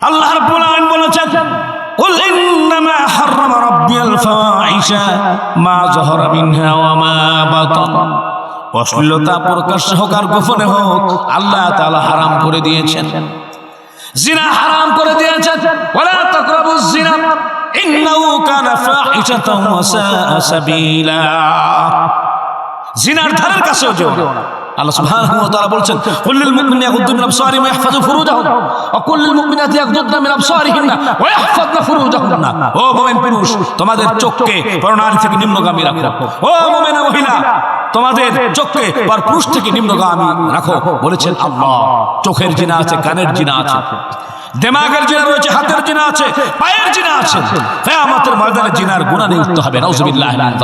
আল্লাহ রাব্বুল আলামিন বলেছেন قل إنما حرم ربي الفواحش ما ظهر منها وما بطن অশ্লীলতা প্রকাশ্য হোক আর গোপনে হোক আল্লাহ তাআলা হারাম করে দিয়েছেন জিনা হারাম করে দিয়েছেন ওয়ালা তাকরাবুজ জিনা ইন্নাহু কানা ফাহিশাতান ওয়া সাআ সাবিলা জিনার ধারের কাছেও যেও না আল্লাহ সুবহানাহু ওয়া তাআলা বলছেন, কুল্লিল মুমিনিনা ইয়াগুদ্দু মিন আবসারিহিম ওয়া ইয়াহফাযু ফুরুজাহুম ওয়া কুল্লিল মুমিনাতি ইয়াগুদ্দুনা মিন আবসারিহিন্না ওয়া ইয়াহফাযনা ফুরুজাহুন্না। ও মুমিন পুরুষ, তোমাদের চোখকে পরনারী থেকে নিম্নগামী রাখো। ও মুমিনা মহিলা, তোমাদের চোখকে পর পুরুষ থেকে নিম্নগামী রাখো, বলেছেন আল্লাহ। চোখের জিনা আছে, কানের জিনা আছে। দেমাগের জিনা রয়েছে, হাতের জিনা আছে, পায়ের জিনা আছে। কিয়ামতের ময়দানে জিনার গুনাহ নিয়ে উঠতে হবে, নাউজুবিল্লাহি মিন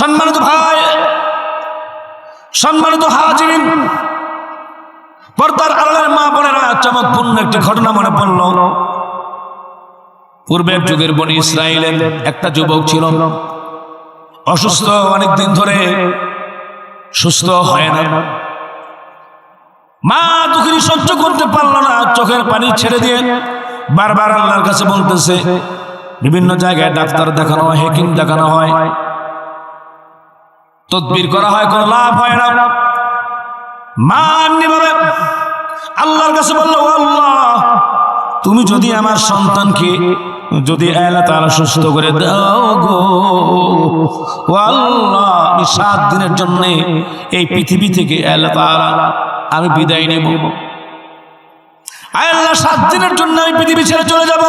সম্মানিত ভাই সম্মানিত হাজিরিন, পর্দার আড়ালের মা বোনেরা চমকপূর্ণ একটি ঘটনা মনে পড়ল। পূর্বের যুগের বনি ইসরায়েলের একটা যুবক ছিল। অসুস্থ অনেক দিন ধরে, সুস্থ হয় না। মা দুঃখিনী সহ্য করতে পারল না, চোখের পানি ছেড়ে দিয়ে বারবার আল্লাহর কাছে বলতেছে, বিভিন্ন জায়গায় ডাক্তার দেখানো হয়, হেকিম দেখানো হয়। তদবির করা হয়, কোনো লাভ হয় না। মা এমনি ভাবে আল্লাহর কাছে বলল "ও আল্লাহ, তুমি যদি আমার সন্তানকে যদি আল্লাহ তাআলা সুস্থ করে দাও গো আল্লাহ, আমি সাত দিনের জন্য এই পৃথিবী থেকে আল্লাহ তাআলা আমি বিদায় নেব। আল্লাহ, সাত দিনের জন্য আমি পৃথিবী ছেড়ে চলে যাব।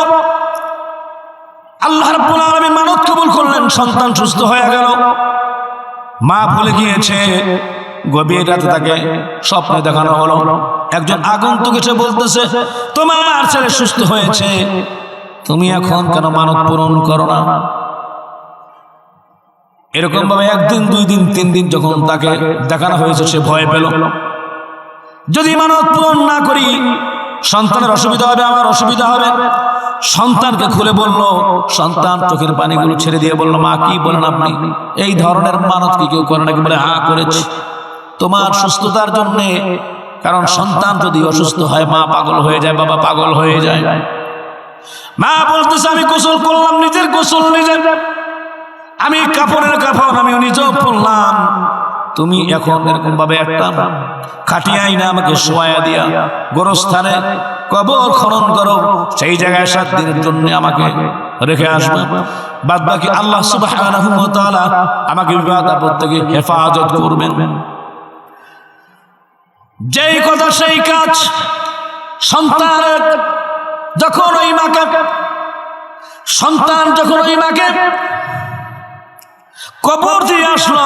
আল্লাহ রাব্বুল আলামিন মানত কবুল করলেন, সন্তান সুস্থ হয়ে গেল। মা ভুলে গিয়েছে। গভীর রাতে তাকে স্বপ্নে দেখানো হলো। একজন আগন্তুক এসে বলতেছে, তোমার ছেলে সুস্থ হয়েছে। তুমি এখন কেন মানব পূরণ করো না? এরকম ভাবে একদিন, দুই দিন, তিন দিন যখন তাকে দেখানো হয়েছে, সে ভয় পেল। যদি মানত পূরণ না করি, সন্তানের অসুবিধা হবে, আমার অসুবিধা হবে। সন্তানকে খুলে বলল, সন্তান, চোখের পানিগুলো ছেড়ে দিয়ে বলল, মা, কি বলেন আপনি? এই ধরনের মানত কি কেউ করে নাকি? বলে হা করেছি। তোমার সুস্থতার জন্যে, কারণ সন্তান যদি অসুস্থ হয়, মা পাগল হয়ে যায়, বাবা পাগল হয়ে যায়। মা বলতেছে, আমি গোসল করলাম, নিজের গোসল নিজের আমি কাপড়ের কাপড় আমি নিজেও পড়লাম তুমি এখন এরকম ভাবে একটা খাটিয়াই না আমাকে শোয়া দিয়া, গোরস্থানে কবর খনন করো। সেই জায়গায় সাত দিনের জন্য আমাকে রেখে আসবে। বাদ বাকি আল্লাহ ওয়া আমাকে বিবাদ আপদ থেকে হেফাজত করবেন। যেই কথা সেই কাজ সন্তান যখন ওই মাকে সন্তান যখন ওই মাকে কবর দিয়ে আসলো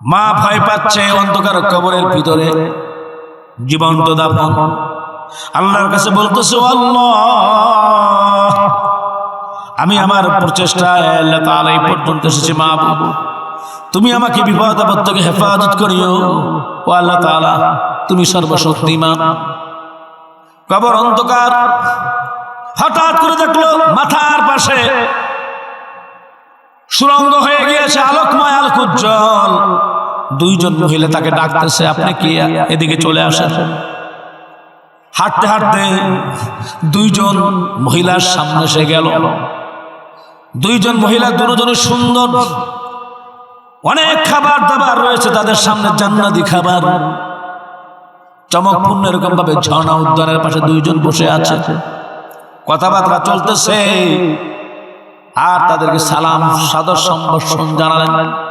মা ভয় পাচ্ছে অন্ধকার কবরের ভিতরে। জীবন্ত দাফন আল্লাহর কাছে বলতেছে "ও আল্লাহ, আমি আমার প্রচেষ্টায় এই পর্যন্ত এসেছি, মা তুমি আমাকে বিপদ আপদ থেকে হেফাজত করিও। ও আল্লাহ তাআলা, তুমি সর্বশক্তিমান। কবর অন্ধকার। হঠাৎ করে দেখল, মাথার পাশে সুরঙ্গ হয়ে গিয়েছে আলোকময় আলোক উজ্জ্বল দুইজন মহিলা তাকে ডাকতেছে আপনি কি এদিকে চলে আসেন? হাঁটতে হাঁটতে দুইজন মহিলার সামনে সে গেল। দুইজন মহিলা দুজনে সুন্দর অনেক খাবার দাবার রয়েছে তাদের সামনে জান্নাতি খাবার। চমকপূর্ণ এরকম ভাবে ঝর্ণা উদ্যানের পাশে দুইজন বসে আছে। কথাবার্তা চলতেছে। আর তাদেরকে সালাম সাদর সম্ভাষণ জানালেন।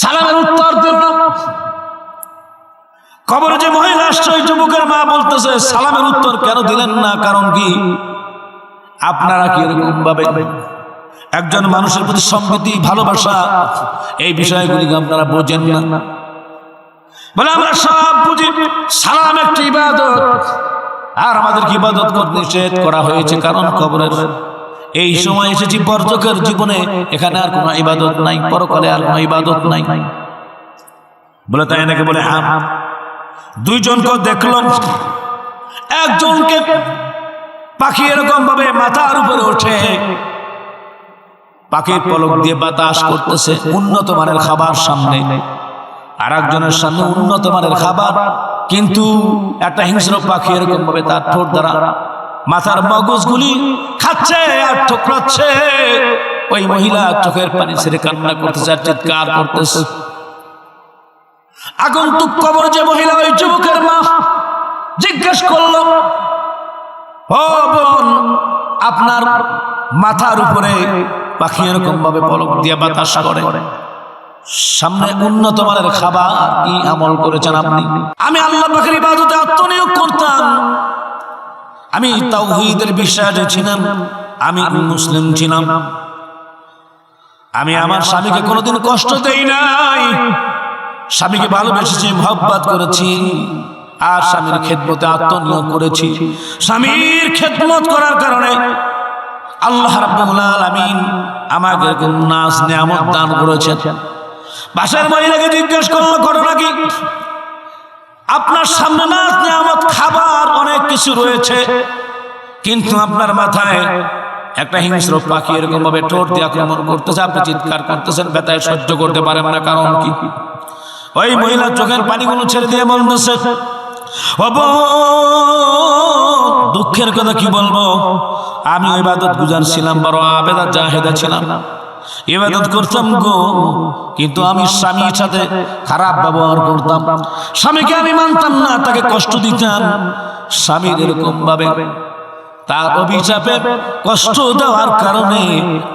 সালামের উত্তর দিল। কবরে যে মহিলা ওই যুবকের মা বলতেছে, সালামের উত্তর কেন দিলেন না? কারণ কি? আপনারা কি এরকম ভাবে একজন মানুষের প্রতি সম্প্রীতি, ভালোবাসা, এই বিষয়গুলি আপনারা বোঝেন না? বলে, আমরা সব বুঝি, সালাম একটি ইবাদত। আর আমাদেরকে ইবাদত করতে নিষেধ করা হয়েছে কারণ কবরের এই সময় এসেছি বর্জকের জীবনে। এখানে আর কোনো ইবাদত নাই পরকালে আর কোনো ইবাদত নাই। বলে তাই নাকি বলে হ্যাঁ দুইজনকে দেখলাম। একজনকে পাখি এরকম ভাবে মাথার উপরে ওঠে। পাখির পলক দিয়ে বাতাস করতেছে উন্নত মানের খাবার সামনে। আর একজনের সামনে উন্নত মানের খাবার। কিন্তু একটা হিংস্র পাখি এরকম ভাবে তার ঠোঁট দ্বারা মাথার মগজগুলি খাচ্ছে, আর ঠোকরাচ্ছে ওই মহিলা চোখের পানি ছেড়ে কান্না করতেছে, আর চিৎকার করতেছে। আগন্তুক কবর যে মহিলা ওই যুবকের মা জিজ্ঞেস করল, ও বোন, আপনার মাথার উপরে পাখি এরকম ভাবে পলক দিয়ে বাতাস করে। সামনে উন্নত মানের খাবার কি আমল করেছেন আপনি? আমি আল্লাহ পাখির ইবাদতে আত্মনিয়োগ করতাম। আমি তাওহীদের বিশ্বাসে ছিলাম। আমি মুসলিম ছিলাম। আমি আমার স্বামীকে কোনোদিন কষ্ট দেই নাই। স্বামীকে ভালোবেসেছি মহব্বত করেছি। আর স্বামীর খেদমতে আত্মনিয়োগ করেছি। স্বামীর খেদমত করার কারণে আল্লাহ রাব্বুল আলামিন আমাকে নাজ নিয়ামত দান করেছেন। বাসার মহিলাকে জিজ্ঞেস করল ঘটনা কি? আপনার সামনে নাজ নিয়ামত খাবার অনেক কিছু রয়েছে। কিন্তু আপনার মাথায় একটা হিংস্র পাখি এরকম ভাবে ঠোঁট দিয়ে আক্রমণ করতেছে আপনি চিৎকার করতেছেন ব্যথায় সহ্য করতে পারেন না কারণ কি? ওই মহিলা চোখের পানিগুলো ছেড়ে দিয়ে বলতেছে দুঃখের কথা কি বলব? আমি ইবাদত গুজার ছিলাম বড় আবেদা জাহেদা ছিলাম। ইবাদত করতাম গো কিন্তু আমি স্বামীর সাথে খারাপ ব্যবহার করতাম। স্বামীকে আমি মানতাম না তাকে কষ্ট দিতাম। স্বামীর এরকম ভাবে তার অভিশাপে কষ্ট দেওয়ার কারণে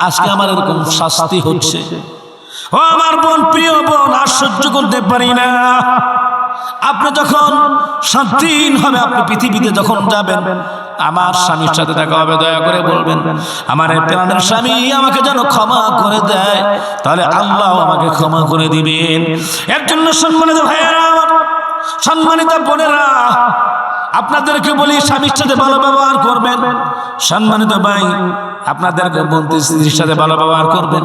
আজকে আমার এরকম শাস্তি হচ্ছে। ও আমার বোন প্রিয় বোন আর সহ্য করতে পারি না। আপনি যখন স্বাধীন হবে আপনি পৃথিবীতে যখন যাবেন আমার স্বামীর সাথে দেখা হবে, দয়া করে বলবেন। আমার প্রাণের স্বামী আমাকে যেন ক্ষমা করে দেয়, তাহলে আল্লাহ আমাকে ক্ষমা করে দিবেন। এর জন্য সম্মানিত ভাইয়েরা, সম্মানিত বোনেরা, আপনাদেরকে বলি, স্বামীর সাথে ভালো ব্যবহার করবেন। সম্মানিত ভাই, আপনাদেরকে বোনকে স্ত্রীর সাথে ভালো ব্যবহার করবেন।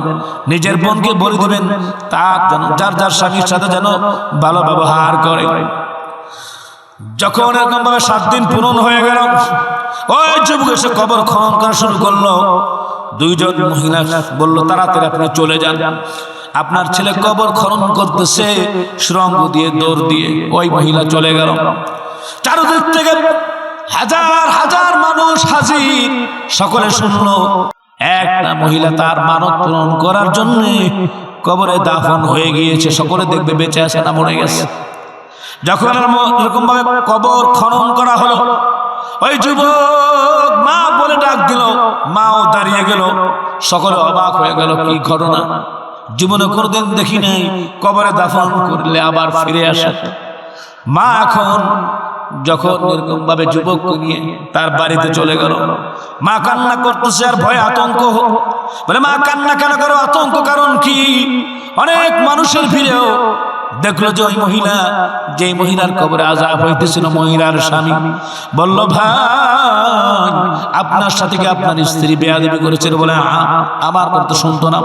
নিজের বোনকে বলে দেবেন, তার যেন, যার যার স্বামীর সাথে যেন ভালো ব্যবহার করে। যখন এরকম ভাবে সাত দিন পূরণ হয়ে গেল ওই যুবক এসে কবর খনন করা শুরু করল। দুইজন মহিলা বলল, তাড়াতাড়ি আপনি চলে যান। আপনার ছেলে কবর খনন করতেছে সুরঙ্গ দিয়ে, দৌড় দিয়ে। ওই মহিলা চলে গেল। চারদিক থেকে হাজার হাজার মানুষ হাজির। সকলে শুনলো, একটা মহিলা তার মানত পূরণ করার জন্য কবরে দাফন হয়ে গিয়েছে। সকলে দেখবে বেঁচে আছে না মরে গেছে। যখন এরকম ভাবে কবর খনন করা হলো ওই যুবক, মা বলে ডাক দিল, মাও দাঁড়িয়ে গেল। সকলে অবাক হয়ে গেল, কি ঘটনা? জীবনে কোনোদিন দেখি নাই, কবরে দাফন করলে আবার ফিরে আসে। মা এখন যখন এরকম ভাবে যুবক নিয়ে তার বাড়িতে চলে গেল, মা কান্না করতেছে আর ভয় আতঙ্ক বলে, মা কান্না কেন করো? আতঙ্ক কারণ কি? অনেক মানুষের ভিড়েও দেখল যে ওই মহিলা, যে মহিলার কবরে আজাব হইতেছিল, মহিলার স্বামী। বলল, ভাই, আপনার সাথে কি আপনার স্ত্রী বেয়াদবি করেছিল বলে? "আ- আমার কথা শুনতো না।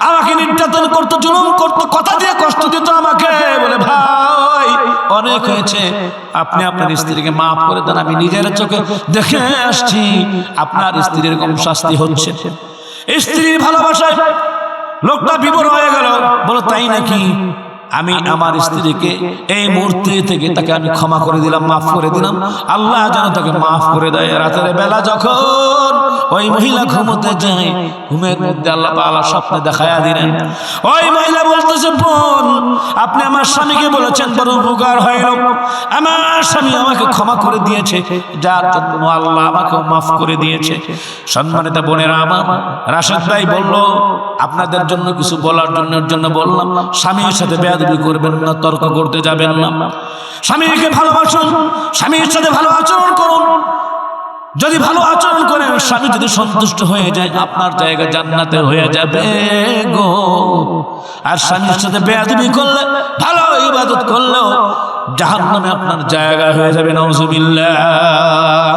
আমাকে নির্যাতন করতো, জুলুম করতো, কথা দিয়ে কষ্ট দিত আমাকে। বলে, ভাই, অনেক হয়েছে। আপনি আপনার স্ত্রীকে মাফ করে দেন, আমি নিজের চোখে দেখে আসছি, আপনার স্ত্রীর এরকম শাস্তি হচ্ছে। স্ত্রীর ভালোবাসায় লোকটা বিবর হয়ে গেল। বলো, তাই নাকি? আমি আমার স্ত্রীকে এই মুহূর্তে থেকে তাকে আমি ক্ষমা করে দিলাম মাফ করে দিলাম। আল্লাহ যেন তাকে মাফ করে দেয়। রাতের বেলা যখন ওই মহিলা ঘুমোতে যায় ঘুমের মধ্যে আল্লাহ তাআলা স্বপ্নে দেখায়া দিলেন। ওই মহিলা বলতেছে বোন আপনি আমার স্বামীকে বলেছেন বড় উপকার হয়ে আমার স্বামী আমাকে ক্ষমা করে দিয়েছে। যার জন্য আল্লাহ আমাকে মাফ করে দিয়েছে। সম্মানিত বোনেরা আমার রাশেদ ভাই বলল আপনাদের জন্য কিছু বলার জন্য জন্য বললাম। স্বামীর সাথে বেয়াদবি করবেন না, তর্ক করতে যাবেন না। স্বামীকে ভালোবাসুন, স্বামীর সাথে ভালো আচরণ করুন। যদি ভালো আচরণ করেন, স্বামী যদি সন্তুষ্ট হয়ে যায়, আপনার জায়গা জান্নাতে হয়ে যাবে গো। আর স্বামীর সাথে বেয়াদবি করলে, ভালো ইবাদত করলেও জাহান্নামে আপনার জায়গা হয়ে যাবে নজুবিল্লাহ